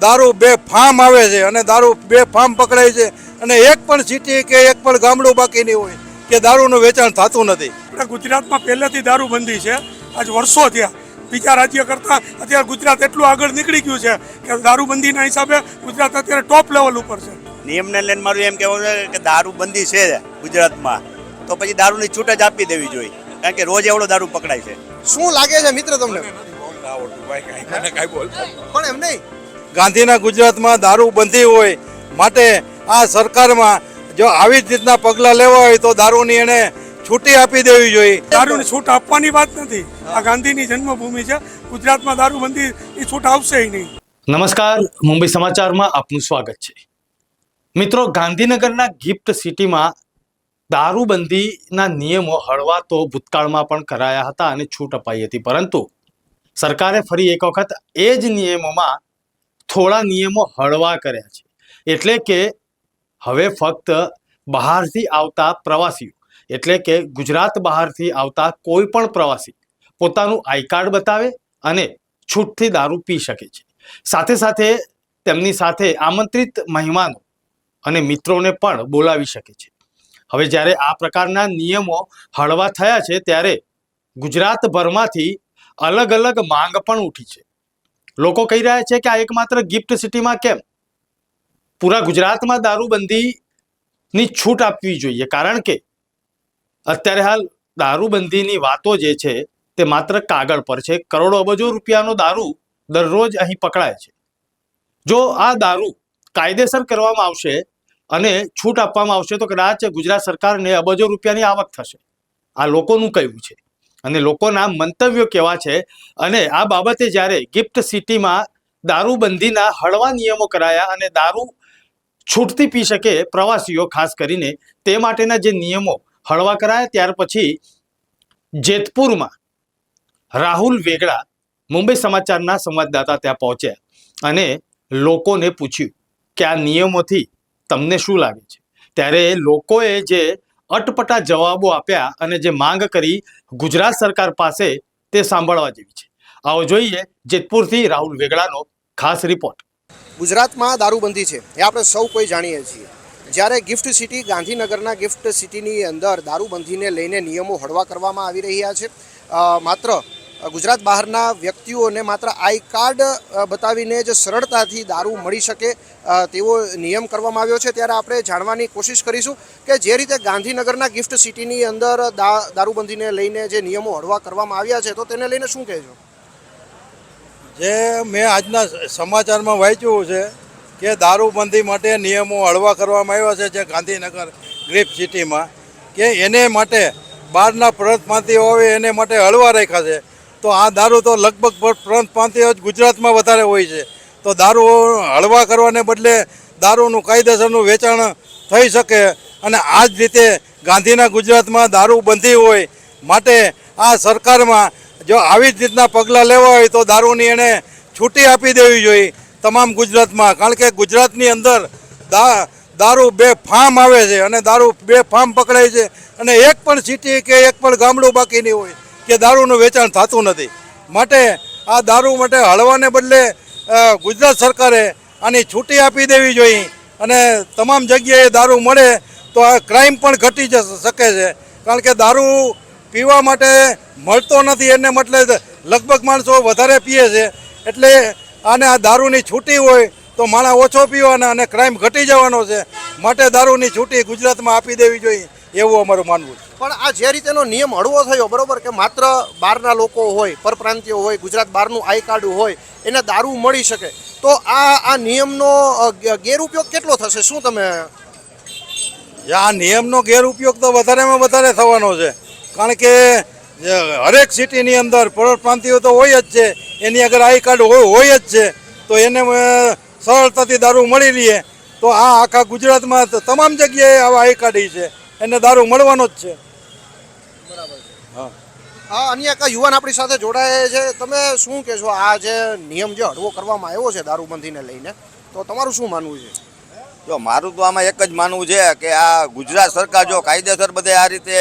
દારૂ બે ફાર્મ આવે છે અને દારૂ બે ફાર્મ પકડાય છે અને એક પણ સિટી કે એક પણ ગામડું બાકી નહીં હોય કે દારૂનું વેચાણ થતું નથી આપણે ગુજરાતમાં પહેલેથી દારૂબંધી છે આજ વર્ષો થયા બીજા રાજ્ય કરતાં અત્યારે ગુજરાત એટલું આગળ નીકળી ગયું છે કે દારૂબંધીના હિસાબે ગુજરાત અત્યારે ટોપ લેવલ ઉપર છે નિયમને લઈને મારું એમ કહેવું છે કે દારૂ બંધી છે ગુજરાતમાં તો પછી દારૂની છૂટ જ આપી દેવી જોઈએ કારણ કે રોજ એવડો દારૂ પકડાય છે શું લાગે છે મિત્ર તમને પણ એમ નહીં ગાંધીના ગુજરાતમાં દારૂ બંધી હોય માટે આ સરકારમાં જો આવી જ રીતના પગલાં લેવા હોય તો દારૂની એને છૂટી આપી દેવી જોઈએ. દારૂની છૂટ આપવાની વાત નથી. આ ગાંધીની જન્મભૂમિ છે. ગુજરાતમાં દારૂબંધી એ છૂટ આવશે નહીં. નમસ્કાર. મુંબઈ સમાચારમાં આપનું સ્વાગત છે. મિત્રો ગાંધીનગરના ગિફ્ટ સિટીમાં દારૂબંધીના નિયમો હળવા તો ભૂતકાળમાં પણ કરાયા હતા અને છૂટ અપાઈ હતી. પરંતુ સરકારે ફરી એક વખત એ જ નિયમોમાં થોડા નિયમો હળવા કર્યા છે. એટલે કે હવે ફક્ત બહારથી આવતા પ્રવાસીઓ, એટલે કે ગુજરાત બહારથી આવતા કોઈ પણ પ્રવાસી પોતાનું આઈ કાર્ડ બતાવે અને છૂટથી દારૂ પી શકે છે. સાથે સાથે તેમની સાથે આમંત્રિત મહેમાનો અને મિત્રોને પણ બોલાવી શકે છે. હવે જ્યારે આ પ્રકારના નિયમો હળવા થયા છે, ત્યારે ગુજરાતભરમાંથી અલગ અલગ માંગ પણ ઉઠી છે. લોકો કહી રહ્યા છે કે આ એકમાત્ર ગિફ્ટ સિટીમાં કેમ? પૂરા ગુજરાતમાં દારૂબંધીની છૂટ આપવી જોઈએ. કારણ કે અત્યારે હાલ દારૂબંધીની વાતો જે છે તે માત્ર કાગળ પર છે. કરોડો અબજો રૂપિયાનો દારૂ દરરોજ અહીં પકડાય છે. જો આ દારૂ કાયદેસર કરવામાં આવશે અને છૂટ આપવામાં આવશે તો કદાચ ગુજરાત સરકારને અબજો રૂપિયાની આવક થશે. આ લોકોનું કહેવું છે. અને લોકોના મંતવ્યો કેવા છે? અને આ બાબતે જ્યારે ગિફ્ટ સિટીમાં દારૂબંધીના હળવા નિયમો કરાયા અને દારૂ છૂટતી પી શકે પ્રવાસીઓ, ખાસ કરીને તે માટેના જે નિયમો હળવા કરાયા, ત્યાર પછી જેતપુરમાં રાહુલ વેગડા મુંબઈ સમાચારના સંવાદદાતા ત્યાં પહોંચ્યા અને લોકોને પૂછ્યું કે આ નિયમોથી તમને શું લાગે છે? ત્યારે લોકોએ જે અટપટા જવાબો આપ્યા અને જે માંગ કરી ગુજરાત સરકાર પાસે તે સાંભળવા જેવી છે. આવો જોઈએ જેતપુરથી રાહુલ વેગડાનો ખાસ રિપોર્ટ. ગુજરાતમાં દારૂબંધી છે, એ આપણે સૌ કોઈ જાણીએ છીએ. જ્યારે ગિફ્ટ સિટી, ગાંધીનગરના ગિફ્ટ સિટીની અંદર દારૂબંધીને લઈને નિયમો હળવા કરવામાં આવી રહ્યા છે માત્ર ગુજરાત બહારના વ્યક્તિઓને માત્ર આઈ કાર્ડ બતાવીને જ સરળતાથી દારૂ મળી શકે તેવો નિયમ કરવામાં આવ્યો છે. ત્યારે આપણે જાણવાની કોશિશ કરીશું કે જે રીતે ગાંધીનગરના ગિફ્ટ સિટીની અંદર દારૂબંધીને લઈને જે નિયમો હળવા કરવામાં આવ્યા છે, તો તેને લઈને શું કહેજો જે મેં આજના સમાચારમાં વાંચ્યું છે કે દારૂબંધી માટે નિયમો હળવા કરવામાં આવ્યા છે જે ગાંધીનગર ગ્રીપ સિટીમાં, કે એને માટે બહારના પ્રાંતમાંથી હોય એને માટે હળવા રાખ્યા છે. તો આ દારૂ તો લગભગ પ્રાંત પ્રાંતિયો જ ગુજરાતમાં વધારે હોય છે. તો દારૂ હળવા કરવાને બદલે દારૂનું કાયદેસરનું વેચાણ થઈ શકે અને આ જ રીતે ગાંધીના ગુજરાતમાં દારૂ બંધી હોય માટે આ સરકારમાં જો આવી જ રીતના પગલાં લેવા હોય તો દારૂની એણે છૂટી આપી દેવી જોઈએ તમામ ગુજરાતમાં. કારણ કે ગુજરાતની અંદર દા, દારૂ બે ફાર્મ આવે છે અને દારૂ બે ફાર્મ પકડાય છે અને એક પણ સિટી કે એક પણ ગામડું બાકી નહીં હોય. કે દારૂનું વેચાણ થતું નથી. માટે આ દારૂ માટે હળવાને બદલે ગુજરાત સરકારે આની છૂટી આપી દેવી જોઈએ અને તમામ જગ્યાએ દારૂ મળે તો આ ક્રાઇમ પણ ઘટી જ શકે છે. કારણ કે દારૂ પીવા માટે મળતો નથી, એને મતલબ લગભગ માણસો વધારે પીએ છે. એટલે આને આ દારૂની છૂટી હોય તો માણસ ઓછો પીવાના અને ક્રાઇમ ઘટી જવાનો છે. માટે દારૂની છૂટી ગુજરાતમાં આપી દેવી જોઈએ. એવું અમારું માનવું છે. પણ આ જે રીતેનો નિયમ હળવો થયો બરોબર કે માત્ર બહારના લોકો હોય પરપ્રાંતિયો હોય ગુજરાત બહારનું આઈ કાર્ડ હોય એને દારૂ મળી શકે તો આ આ નિયમનો ગેરઉપયોગ કેટલો થશે? શું તમે આ નિયમનો ગેરઉપયોગ તો વધારેમાં વધારે થવાનો છે. કારણ કે હરેક સિટીની અંદર પરપ્રાંતિઓ તો હોય જ છે એની આગળ આઈ કાર્ડ હોય હોય જ છે તો એને સરળતાથી દારૂ મળી લઈએ તો આ આખા ગુજરાતમાં તમામ જગ્યાએ આવા આઈ કાર્ડ છે. એને દારૂ મળવાનો જ છે. હા. અન્ય એક યુવાન આપણી સાથે જોડાયા છે. તમે શું કહેશો? આ જે નિયમ જે હળવો કરવામાં આવ્યો છે દારૂબંધીને લઈને તો તમારું શું માનવું છે? જો મારું તો આમાં એક જ માનવું છે કે આ ગુજરાત સરકાર જો કાયદેસર બધે આ રીતે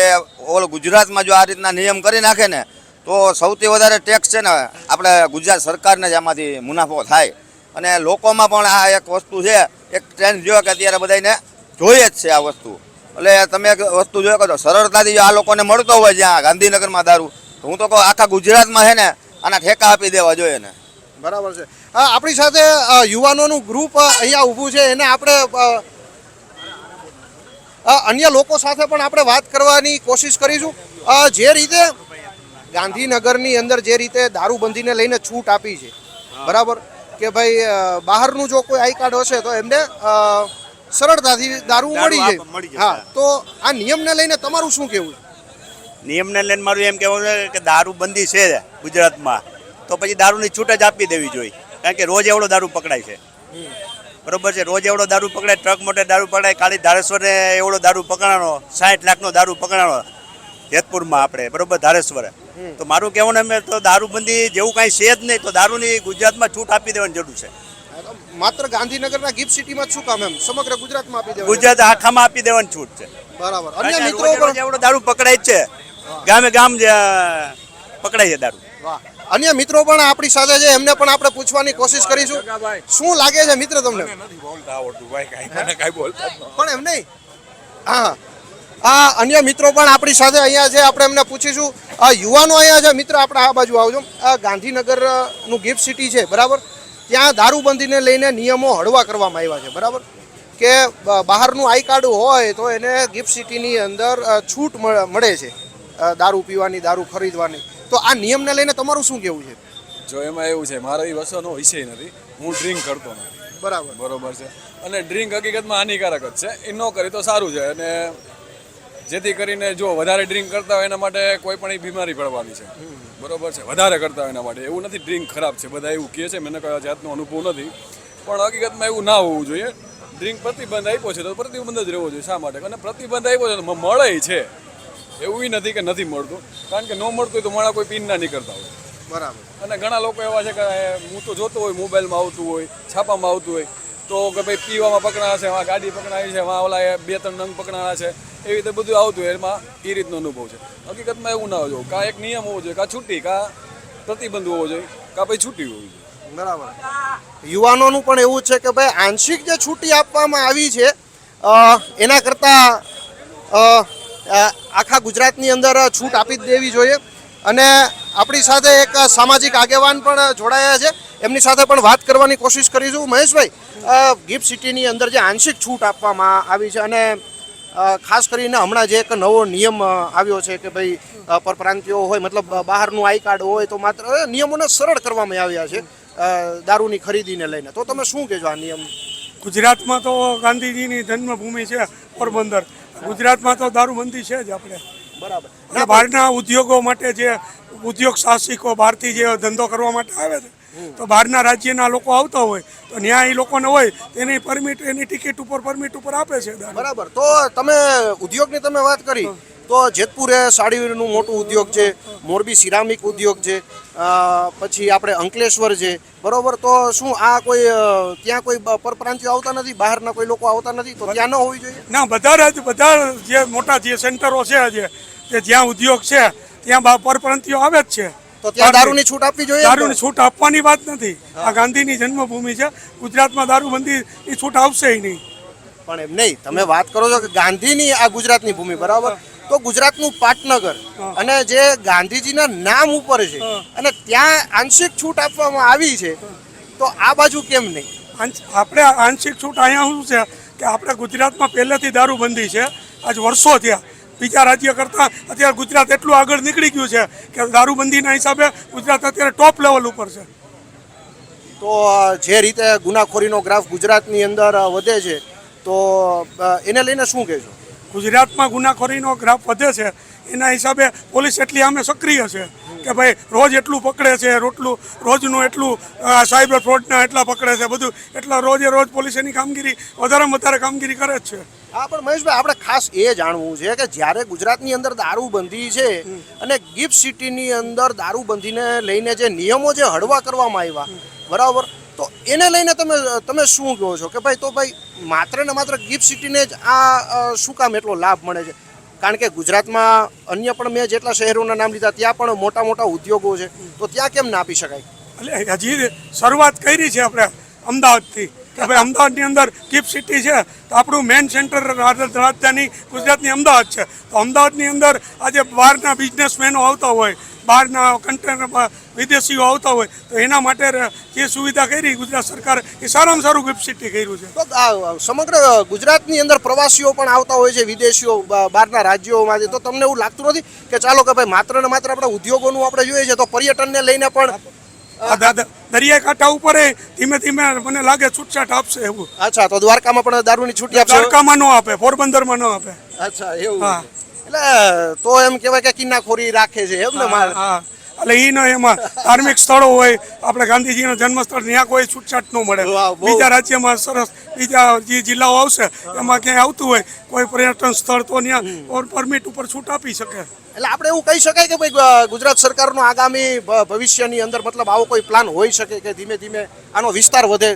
ઓલ ગુજરાતમાં જો આ રીતના નિયમ કરી નાખે ને તો સૌથી વધારે ટેક્સ છે ને આપણે ગુજરાત સરકારને જ આમાંથી મુનાફો થાય. અને લોકોમાં પણ આ એક વસ્તુ છે એક ટ્રેન્ડ જો કે અત્યારે બધાને જોઈએ જ છે આ વસ્તુ. એટલે તમે વસ્તુ જોયો કહો સરળતાથી આ લોકોને મળતો હોય જ્યાં ગાંધીનગરમાં દારૂ હું તો કહું આખા ગુજરાતમાં છે ને, આના ઠેકા આપી દેવા જોઈએ ને બરાબર છે. આપણી સાથે યુવાનોનું ગ્રુપ અહીંયા ઊભું છે, એને આપણે અન્ય લોકો સાથે પણ આપણે વાત કરવાની કોશિશ કરીશું. જે રીતે ગાંધીનગરની અંદર જે રીતે દારૂબંધીને લઈને છૂટ આપી છે. બરાબર? કે ભાઈ બહારનું જો કોઈ આઈ કાર્ડ હશે તો એમને સરળતાથી દારૂ મળી મળી જાય. હા તો આ નિયમને લઈને તમારું શું કહેવું નિયમને લઈને મારું એમ કહેવું છે કે દારૂ બંધી છે ગુજરાતમાં તો પછી દારૂની છૂટ જ આપી દેવી જોઈએ. કારણ કે રોજ એવડો દારૂ પકડાય છે. બરોબર છે? રોજ એવડો દારૂ પકડાય ટ્રક મોટે દારૂ પકડાય ખાલી ધારેશ્વરે એવડો દારૂ પકડાણો સાઠ લાખનો દારૂ પકડાણો જેતપુરમાં આપણે બરોબર ધારેશ્વરે. તો મારું કહેવું ને મેં તો દારૂબંધી જેવું કાંઈ છે જ નહીં તો દારૂની ગુજરાતમાં છૂટ આપી દેવાની જરૂર છે. માત્ર ગાંધીનગરના ગિફ્ટ સિટીમાં જ શું કામ એમ? સમગ્ર ગુજરાતમાં આપી દેવાનું. ગુજરાત આખામાં આપી દેવાની છૂટ છે. બરાબર. અન્ય મિત્રો પણ એવડો દારૂ પકડાય છે. ગામે ગામ પકડાય છે દારૂ. વાહ. અન્ય મિત્રો પણ આપણી સાથે છે એમને પણ આપણે પૂછવાની કોશિશ કરીશું. શું લાગે છે મિત્ર તમને? પણ એમ નહીં? હા. આ અન્ય મિત્રો પણ આપણી સાથે અહીંયા છે આપણે એમને પૂછીશું. આ યુવાનો અહીંયા છે મિત્ર આપણે આ બાજુ આવજો. આ ગાંધીનગરનું ગિફ્ટ સિટી છે બરાબર? ત્યાં દારૂબંધીને લઈને નિયમો હળવા કરવામાં આવ્યા છે બરાબર? કે બહારનું આઈ કાર્ડ હોય તો એને ગિફ્ટ સિટીની અંદર છૂટ મળે છે દારૂ પીવાની દારૂ ખરીદવાની. તો આ નિયમને લઈને તમારું શું કહેવું છે? જો એમાં એવું છે મારો એ વસવાનો વિષય નથી. હું ડ્રિંક કરતો નથી. બરાબર. બરોબર છે. અને ડ્રિંક હકીકતમાં હાનિકારક જ છે. એ ન કરી તો સારું છે. અને જેથી કરીને જો વધારે ડ્રિંક કરતા હોય એના માટે કોઈ પણ એ બીમારી પડવાની છે. બરોબર છે? વધારે કરતા હોય એના માટે. એવું નથી ડ્રિંક ખરાબ છે. બધા એવું કહે છે મને કયા જાતનો અનુભવ નથી. પણ હકીકતમાં એવું ના હોવું જોઈએ. ડ્રિંક પ્રતિબંધ આપ્યો છે તો પ્રતિબંધ જ રહેવો જોઈએ. શા માટે? અને પ્રતિબંધ આપ્યો છે તો મળે છે. એવું નથી કે નથી મળતું. કારણ કે ન મળતું હોય તો માણા કોઈ પીન ના નહીં કરતા હોય. બરાબર. અને ઘણા લોકો એવા છે કે હું તો જોતો હોય મોબાઈલમાં આવતું હોય છાપામાં આવતું હોય. તો કે ભાઈ પીવામાં પકડાયા છે એમાં ગાડી પકડાવી છે એમાં ઓલા બે ત્રણ નંગ પકડાયા છે, એવી રીતે બધું આવતું એમાં એ રીતનો અનુભવ છે. હકીકતમાં એવું ના હોય, કાં એક નિયમ હોવો જોઈએ, કાં છૂટી, કાં પ્રતિબંધ હોવો જોઈએ, કાં પછી છૂટી હોવી જોઈએ. બરાબર. યુવાનોનું પણ એવું છે કે ભાઈ આંશિક જે છૂટી આપવામાં આવી છે એના કરતાં આખા ગુજરાતની અંદર છૂટ આપી દેવી જોઈએ. અને આપણી સાથે એક સામાજિક આગેવાન પણ જોડાયા છે. એમની સાથે પણ વાત કરવાની કોશિશ કરીશું મહેશભાઈ ગિફ્ટ સિટીની અંદર જે આંશિક છૂટ આપવામાં આવી છે અને ખાસ કરીને હમણાં જે એક નવો નિયમ આવ્યો છે કે ભાઈ પરપ્રાંતિઓ પરપ્રાંતિયો હોય મતલબ બહારનું આઈ કાર્ડ હોય તો માત્ર નિયમોને સરળ કરવામાં આવ્યા છે દારૂની ખરીદીને લઈને. તો તમે શું કહેજો આ નિયમ? ગુજરાતમાં તો ગાંધીજીની જન્મભૂમિ છે પોરબંદર. ગુજરાતમાં તો દારૂબંધી છે જ આપણે. બરાબર. બહારના ઉદ્યોગો માટે જે ઉદ્યોગ સાહસિકો બહારથી જે ધંધો કરવા માટે આવે છે તો બહારના રાજ્યના લોકો આવતા હોય તો ત્યાં એ લોકોને હોય તેની પરમિટ એની ટિકિટ ઉપર પરમિટ ઉપર આપે છે બરાબર. તો તમે ઉદ્યોગની તમે વાત કરી તો જેતપુર સાડીનું મોટું ઉદ્યોગ છે મોરબી સિરામિક ઉદ્યોગ છે પછી આપણે અંકલેશ્વર છે. બરોબર તો શું આ કોઈ ત્યાં કોઈ પરપ્રાંતિઓ આવતા નથી? બહારના કોઈ લોકો આવતા નથી? તો ત્યાં ન હોવી જોઈએ? ના બધા બધા જે મોટા જે સેન્ટરો છે જે જ્યાં ઉદ્યોગ છે ત્યાં પરપ્રાંતિઓ આવે જ છે. તો ત્યાં દારૂની છૂટ આપવી જોઈએ દારૂની છૂટ આપવાની વાત નથી. આ ગાંધીની જન્મભૂમિ છે. ગુજરાતમાં દારૂબંધી ની છૂટ આવશે નહીં. પણ એમ નહીં. તમે વાત કરો છો કે ગાંધીની આ ગુજરાતની ભૂમિ બરાબર? તો ગુજરાતનું પાટનગર અને જે ગાંધીજીના નામ ઉપર છે અને ત્યાં આંશિક છૂટ આપવામાં આવી છે તો આ બાજુ કેમ નહીં? આપણે આંશિક છૂટ અહીંયા શું છે કે આપણે ગુજરાતમાં પહેલેથી દારૂબંધી છે. આજ વર્ષો થયા. બીજા રાજ્ય કરતાં અત્યારે ગુજરાત એટલું આગળ નીકળી ગયું છે કે દારૂબંધીના હિસાબે ગુજરાત અત્યારે ટોપ લેવલ ઉપર છે. તો જે રીતે ગુનાખોરીનો ગ્રાફ ગુજરાતની અંદર વધે છે તો એને લઈને શું કહેશો? ગુજરાતમાં ગુનાખોરીનો ગ્રાફ વધે છે એના હિસાબે પોલીસ એટલી અમે સક્રિય છે કે ભાઈ રોજ એટલું પકડે છે રોટલું રોજનું એટલું સાયબર ફ્રોડના એટલા પકડે છે બધું. એટલા રોજે રોજ પોલીસ એની કામગીરી વધારેમાં વધારે કામગીરી કરે જ છે. હા પણ મહેશભાઈ આપણે ખાસ એ જાણવું છે કે જ્યારે ગુજરાતની અંદર દારૂબંધી છે અને ગિફ્ટ સિટીની અંદર દારૂબંધીને લઈને જે નિયમો જે હળવા કરવામાં આવ્યા બરાબર? તો એને લઈને તમે તમે શું કહો છો? કે ભાઈ તો ભાઈ માત્ર ને માત્ર ગિફ્ટ સિટીને જ આ શું કામ એટલો લાભ મળે છે? કારણ કે ગુજરાતમાં અન્ય પણ મેં જેટલા શહેરોના નામ લીધા ત્યાં પણ મોટા મોટા ઉદ્યોગો છે. તો ત્યાં કેમ ના આપી શકાય? એટલે હજી શરૂઆત કરી છે આપણે અમદાવાદથી. કે ભાઈ અમદાવાદની અંદર ગિફ્ટ સિટી છે, તો આપણું મેન સેન્ટર રાજધાની ગુજરાતની અમદાવાદ છે. તો અમદાવાદની અંદર આજે બહારના બિઝનેસમેનો આવતા હોય, બહારના કન્ટેનર વિદેશીઓ આવતા હોય, તો એના માટે જે સુવિધા કરી ગુજરાત સરકાર, એ સારામાં સારું ગિફ્ટ સિટી કર્યું છે. તો સમગ્ર ગુજરાતની અંદર પ્રવાસીઓ પણ આવતા હોય છે, વિદેશીઓ બહારના રાજ્યોમાંથી, તો તમને એવું લાગતું નથી કે ચાલો કે ભાઈ માત્ર ને માત્ર આપણે ઉદ્યોગોનું આપણે જોઈએ છે, તો પર્યટનને લઈને પણ દરિયા કાંઠા ઉપર ધીમે ધીમે મને લાગે છૂટછાટ આપશે એવું. અચ્છા તો દ્વારકામાં પણ દારૂની છૂટી આપશે? દ્વારકામાં ન આપે પોરબંદરમાં ન આપે. અચ્છા એવું. એટલે તો એમ કહેવાય કે કિન્નાખોરી રાખે છે એમ ને મારે? હા. એટલે ઈ ન એમાં ધાર્મિક સ્થળો હોય આપણે ગાંધીજીનો જન્મસ્થળ ત્યાં કોઈ છૂટછાટ ન મળે. બીજા રાજ્યમાં સરસ બીજા જે જિલ્લાઓ આવશે એમાં ક્યાંય આવતું હોય કોઈ પર્યટન સ્થળ તો ત્યાં પરમિટ ઉપર છૂટ આપી શકે. એટલે આપણે એવું કહી શકાય કે ભાઈ ગુજરાત સરકારનો આગામી ભવિષ્યની અંદર મતલબ આવો કોઈ પ્લાન હોઈ શકે કે ધીમે ધીમે આનો વિસ્તાર વધે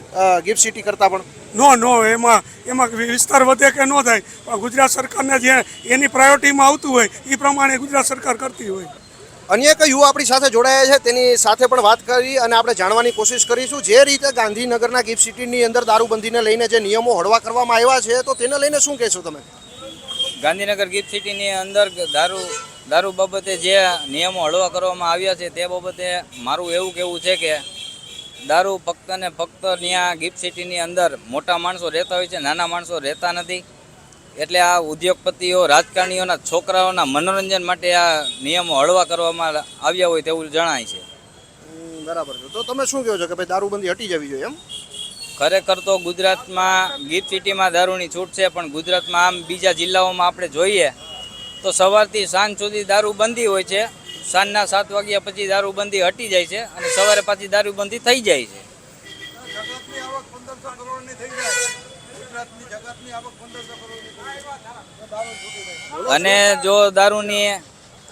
ગિફ્ટ સિટી કરતાં પણ? નો નો એમાં એમાં વિસ્તાર વધે કે ન થાય પણ ગુજરાત સરકારને જે એની પ્રાયોરિટીમાં આવતું હોય એ પ્રમાણે ગુજરાત સરકાર કરતી હોય. અન્ય એક યુવા આપણી સાથે જોડાયા છે, તેની સાથે પણ વાત કરી અને આપણે જાણવાની કોશિશ કરીશું. જે રીતે ગાંધીનગરના ગિફ્ટ સિટીની અંદર દારૂબંધીને લઈને જે નિયમો હળવા કરવામાં આવ્યા છે, તો તેને લઈને શું કહેશો તમે? ગાંધીનગર ગિફ્ટ સિટીની અંદર દારૂ દારૂ બાબતે જે નિયમો હળવા કરવામાં આવ્યા છે, તે બાબતે મારું એવું કહેવું છે કે દારૂ ફક્ત ને ફક્ત ત્યાં ગિફ્ટ સિટીની અંદર મોટા માણસો રહેતા હોય છે, નાના માણસો રહેતા નથી. એટલે આ ઉદ્યોગપતિઓ રાજકારણીઓના છોકરાઓના મનોરંજન માટે આ નિયમો હળવા કરવામાં આવ્યા હોય તેવું જણાય છે. બરાબર છે. તો તમે શું કહો છો કે ભાઈ દારૂબંધી હટી જવી જોઈએ એમ? ખરેખર તો ગુજરાતમાં ગિફ્ટ સિટીમાં દારૂની છૂટ છે પણ ગુજરાતમાં આમ બીજા જિલ્લાઓમાં આપણે જોઈએ તો સવારથી સાંજ સુધી દારૂબંધી હોય છે. સાંજના સાત વાગ્યા પછી દારૂબંધી હટી જાય છે અને સવારે પાછી દારૂબંધી થઈ જાય છે. અને જો દારૂની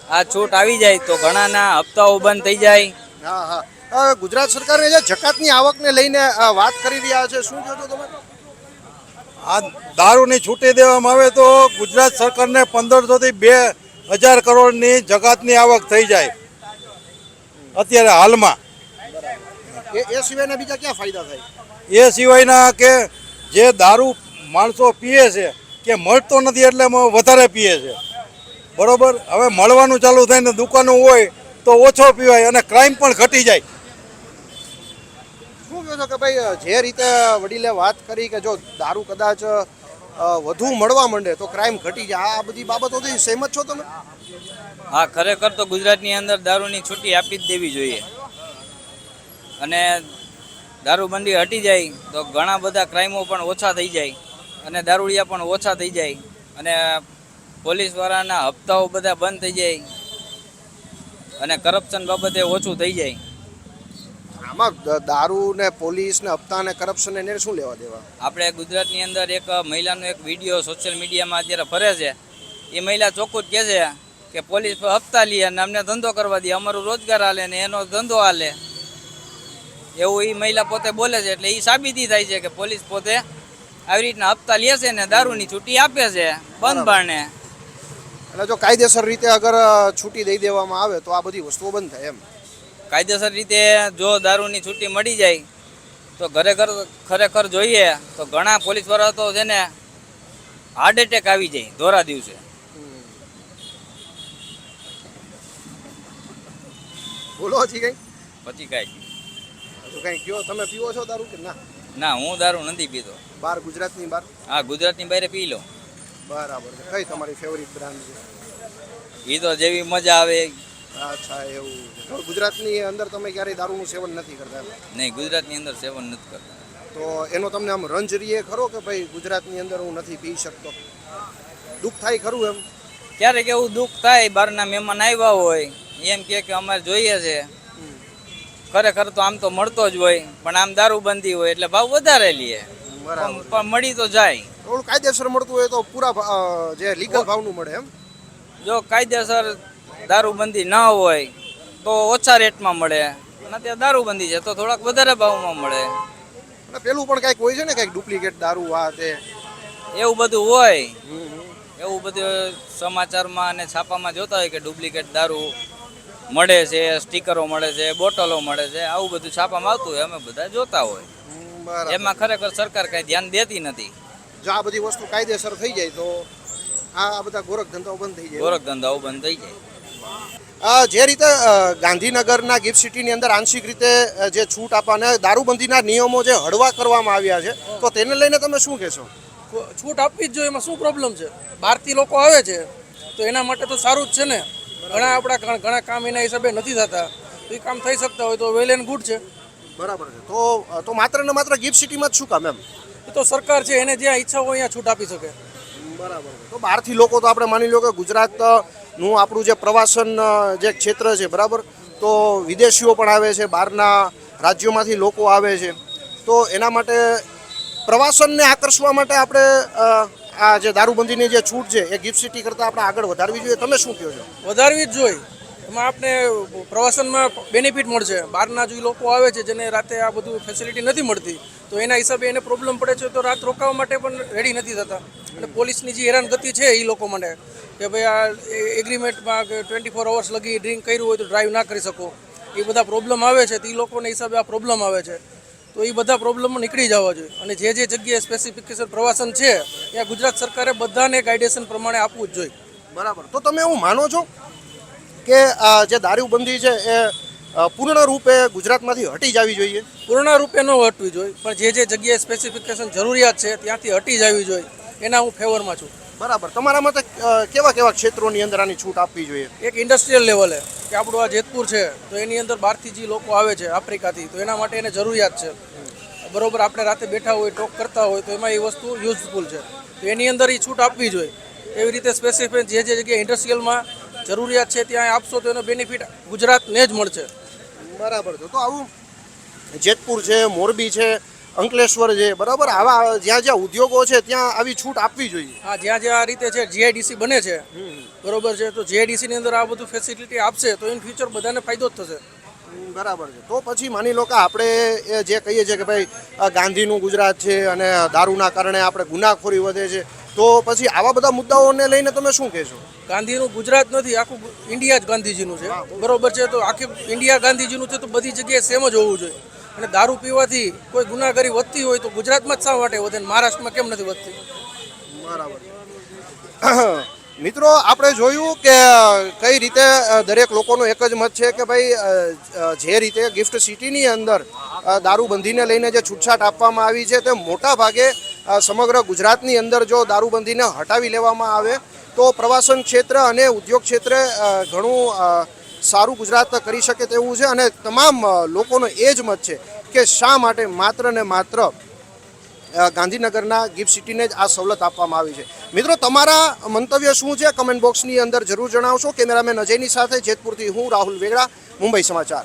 આ છૂટ આવી જાય તો ઘણાના હપ્તાઓ બંધ થઈ જાય. હા હા. ગુજરાત સરકારે જે જકાતની આવકને લઈને વાત કરી રહ્યા છે શું કહો છો તમે? આ દારૂની છૂટી દેવામાં આવે તો ગુજરાત સરકારને પંદરસોથી બે હજાર કરોડની જગાતની આવક થઈ જાય. અત્યારે હાલમાં. એ એ સિવાયના બીજા ક્યાં ફાયદા થાય? એ સિવાયના કે જે દારૂ માણસો પીએ છે કે મળતો નથી એટલે વધારે પીએ છે. બરોબર? હવે મળવાનું ચાલુ થાય ને દુકાનો હોય તો ઓછો પીવાય અને ક્રાઇમ પણ ઘટી જાય. શું કહો છો કે ભાઈ જે રીતે વડીલે વાત કરી કે જો દારૂ કદાચ વધુ મળવા માંડે તો ક્રાઇમ ઘટી જાય. આ બધી બાબતોથી સહેમત છો તમે? હા ખરેખર તો ગુજરાતની અંદર દારૂની છૂટી આપી જ દેવી જોઈએ. અને દારૂબંધી હટી જાય તો ઘણા બધા ક્રાઇમો પણ ઓછા થઈ જાય અને દારૂડિયા પણ ઓછા થઈ જાય અને પોલીસવાળાના હપ્તાઓ બધા બંધ થઈ જાય અને કરપ્શન બાબતે ઓછું થઈ જાય. આમાં દારૂ ને પોલીસ ને હપ્તા ને કરપ્શન એને શું લેવા દેવા? આપણે ગુજરાતની અંદર એક મહિલાનો એક વીડિયો સોશિયલ મીડિયામાં અત્યારે ફરે છે. એ મહિલા ચોખ્ખું જ કહે છે કે પોલીસ હપ્તા લઈએ અને અમને ધંધો કરવા દે અમારું રોજગાર હાલે ને એનો ધંધો હાલે. એવું એ મહિલા પોતે બોલે છે એટલે એ સાબિતી થાય છે કે પોલીસ પોતે આવી રીતના હપ્તા લે છે ને દારૂની છૂટી આપે છે બંધ બારણે એટલે જો કાયદેસર રીતે અગર છૂટી દઈ દેવામાં આવે તો આ બધી વસ્તુઓ બંધ થાય એમ. કાયદેસર રીતે જો દારૂની છૂટી મળી જાય તો ઘરે ઘર ખરેખર જોઈએ તો ઘણા પોલીસવાળા તો છે ને હાર્ટ એટેક આવી જાય ધોરા દિવસે. બોલો પછી કઈ? પછી કાંઈ. હજુ કઈ કયો તમે પીવો છો દારૂ કે ના? ના હું દારૂ નથી પીતો. બહાર ગુજરાતની બહાર હા ગુજરાતની બહાર પી લો. બરાબર છે. કઈ તમારી ફેવરિટ બ્રાન્ડ છે? એ તો જેવી મજા આવે. અચ્છા એવું. તો ગુજરાતની અંદર તમે ક્યારેય દારૂનું સેવન નથી કરતા? નહીં ગુજરાતની અંદર સેવન નથી કરતા. તો એનો તમને આમ રંજ રીએ ખરો કે ભાઈ ગુજરાતની અંદર હું નથી પી શકતો? દુઃખ થાય ખરું એમ? ક્યારેક એવું દુઃખ થાય બહારના મહેમાન આવ્યા હોય એમ કે અમારે જોઈએ છે. ખરેખર તો આમ તો મળતો જ હોય પણ આમ દારૂબંધી હોય એટલે ભાવ વધારે લઈએ પણ મળી તો જાય. ઓલું કાયદેસર મળતું હોય તો પૂરા જે લીગલ ભાવનું મળે એમ? જો કાયદેસર દારૂબંધી ન હોય તો ઓછા રેટમાં મળે. અને ત્યાં દારૂબંધી છે તો થોડાક વધારે ભાવમાં મળે. અને પેલું પણ કાંઈક હોય છે ને કાંઈક ડુપ્લિકેટ દારૂ આ તે? એવું બધું હોય. એવું બધું સમાચારમાં અને છાપામાં જોતા હોય કે ડુપ્લિકેટ દારૂ. મળે છે સ્ટીકરો મળે છે બોટલો મળે છે આવું બધું છાપામાં આવતું હોય અમે બધા જોતા હોય. બરાબર. એમાં ખરેખર સરકાર કઈ ધ્યાન દેતી નથી. જો આ બધી વસ્તુ કાયદેસર થઈ જાય તો આ આ બધા ગોરખ ધંધાઓ બંધ થઈ જાય. ગોરખ ધંધાઓ બંધ થઈ જાય. આ જે રીતે ગાંધીનગરના ગિફ્ટ સિટીની અંદર આંશિક રીતે જે છૂટ આપવાને દારૂબંધીના નિયમો જે હળવા કરવામાં આવ્યા છે તો તેને લઈને તમે શું કહેશો? છૂટ આપવી જ જોઈએ એમાં શું પ્રોબ્લેમ છે? બહારથી લોકો આવે છે તો એના માટે તો સારું જ છે ને. ઘણા આપણા ઘણા- કામ એના હિસાબે નથી થતા. તો એ કામ થઈ શકતા હોય તો વેલ એન્ડ ગુડ છે. બરાબર છે. તો તો માત્ર ને માત્ર ગિફ્ટ સિટીમાં જ શું કામ એમ? એ તો સરકાર છે એને જ્યાં ઈચ્છા હોય ત્યાં છૂટ આપી શકે. બરાબર તો બહારથી લોકો તો આપણે માની લો કે ગુજરાતનું આપણું જે પ્રવાસન જે ક્ષેત્ર છે બરાબર? તો વિદેશીઓ પણ આવે છે બહારના રાજ્યોમાંથી લોકો આવે છે. તો એના માટે પ્રવાસનને આકર્ષવા માટે આપણે આ જે દારૂબંધીની જે છૂટ છે, એ ગિફ્ટ સિટી કરતાં આપણે આગળ વધારવી જોઈએ. તમે શું કહો છો? વધારવી જ જોઈએ. એમાં આપણે પ્રવાસનમાં બેનિફિટ મળશે. બહારના જે લોકો આવે છે, જેને રાતે આ બધું ફેસિલિટી નથી મળતી, તો એના હિસાબે એને પ્રોબ્લેમ પડે છે, તો રાત રોકાવા માટે પણ રેડી નથી થતા. અને પોલીસની જે હેરાનગતિ છે એ લોકો માટે, કે ભાઈ આ એગ્રીમેન્ટમાં કે ટ્વેન્ટી ફોર અવર્સ લગી ડ્રિંક કર્યું હોય તો ડ્રાઈવ ના કરી શકો. એ બધા પ્રોબ્લેમ આવે છે, તો એ લોકોને હિસાબે આ પ્રોબ્લેમ આવે છે. તો એ બધા પ્રોબ્લેમો નીકળી જવા જોઈએ. અને જે જે જગ્યાએ સ્પેસિફિકેશન પ્રવાસન છે ત્યાં ગુજરાત સરકારે બધાને ગાઈડેશન પ્રમાણે આપવું જ જોઈએ. બરાબર. તો તમે એવું માનો છો કે જે દારૂબંધી છે એ પૂર્ણ રૂપે ગુજરાતમાંથી હટી જવી જોઈએ? પૂર્ણ રૂપે ન હટવી જોઈએ પણ જે જે જગ્યાએ સ્પેસિફિકેશન જરૂરિયાત છે ત્યાંથી હટી જવી જોઈએ. એના હું ફેવરમાં છું. બરાબર. તમારા મતે કેવા કેવા ક્ષેત્રોની અંદર આની છૂટ આપવી જોઈએ? એક ઇન્ડસ્ટ્રીયલ લેવલે કે આપણું આ જેતપુર છે તો એની અંદર બહારથી જે લોકો આવે છે આફ્રિકાથી તો એના માટે એને જરૂરિયાત છે. બરોબર આપણે રાતે બેઠા હોય ટોક કરતા હોય તો એમાં એ વસ્તુ યુઝફુલ છે. તો એની અંદર એ છૂટ આપવી જોઈએ. એવી રીતે સ્પેસિફિક જે જે જગ્યાએ ઇન્ડસ્ટ્રીયલમાં જરૂરિયાત છે ત્યાં આપશો તો એનો બેનિફિટ ગુજરાતને જ મળશે. બરાબર છે. તો આવું જેતપુર છે મોરબી છે અંકલેશ્વર છે બરાબર? આવા જ્યાં જ્યાં ઉદ્યોગો છે ત્યાં આવી છૂટ આપવી જોઈએ. હા જ્યાં જ્યાં આ રીતે છે જીઆઈડીસી બને છે. બરોબર છે? તો જીઆઈડીસી ની અંદર આ બધું ફેસિલિટી આપશે તો ઇન ફ્યુચર બધાને ફાયદો જ થશે. બરાબર છે. તો પછી માની લો કે આપણે એ જે કહીએ છીએ કે ભાઈ ગાંધીનું ગુજરાત છે અને દારૂના કારણે આપણે ગુનાખોરી વધે છે તો પછી આવા બધા મુદ્દાઓને લઈને તમે શું કહેશો? ગાંધીનું ગુજરાત નથી આખું ઇન્ડિયા જ ગાંધીજીનું છે. બરોબર. છે? તો આખી ઇન્ડિયા ગાંધીજીનું છે તો બધી જગ્યાએ સેમ જ હોવું જોઈએ. અને દારૂ પીવાથી કોઈ ગુનાગારી વધતી હોય તો ગુજરાતમાં જ શા માટે વધે મહારાષ્ટ્રમાં કેમ નથી વધતી? મિત્રો, આપણે જોયું કે કઈ રીતે દરેક લોકોનો એક જ મત છે કે ભાઈ જે રીતે ગિફ્ટ સિટીની અંદર દારૂબંધીને લઈને જે છૂટછાટ આપવામાં આવી છે, તે મોટા ભાગે સમગ્ર ગુજરાતની અંદર જો દારૂબંધીને હટાવી લેવામાં આવે, તો પ્રવાસન ક્ષેત્ર અને ઉદ્યોગ ક્ષેત્રે ઘણું સારું ગુજરાત કરી શકે તેવું છે અને તમામ લોકોનો એ જ મત છે કે શા માટે માત્ર ને માત્ર ગાંધીનગરના ગિફ્ટ સિટીને જ આ સવલત આપવામાં આવી છે. મિત્રો, તમારા મંતવ્ય શું છે? કમેન્ટ બોક્સની અંદર જરૂર જણાવશો. કેમેરામેન અજયની સાથે જેતપુરથી હું, રાહુલ વેગડા, મુંબઈ સમાચાર.